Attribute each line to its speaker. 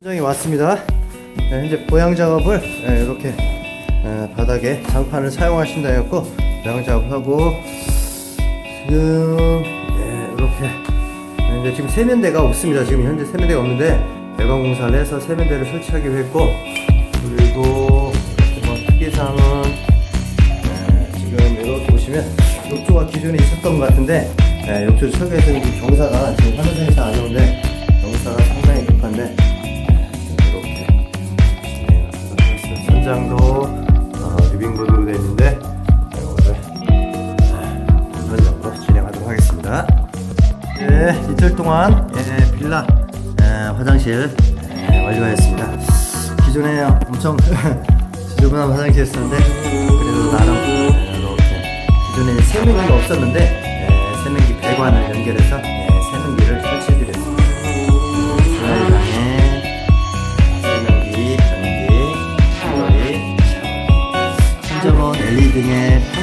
Speaker 1: 현장에 왔습니다. 네, 현재 보양 작업을 네, 이렇게 네, 바닥에 장판을 사용하신다 했고 보양 작업하고 지금 네, 이렇게 네, 이제 지금 세면대가 없습니다. 지금 현재 세면대가 없는데 배관 공사를 해서 세면대를 설치하기로 했고 그리고 뭐 특이사항은 네, 지금 이렇게 보시면 욕조가 기존에 있었던 것 같은데 네, 욕조 설계에서 이 경사가 지금 화면상에서 안 오는데 천장도 어, 리빙보드로 되어 있는데 이거를 현장으로 진행하도록 하겠습니다. 네, 이틀 동안 예, 빌라 예, 화장실 예, 완료하였습니다. 기존에 엄청 지저분한 화장실이었는데 그래도 나름 예, 기존에 세면기가 없었는데 예, 세면기 배관을 연결해서 everything in.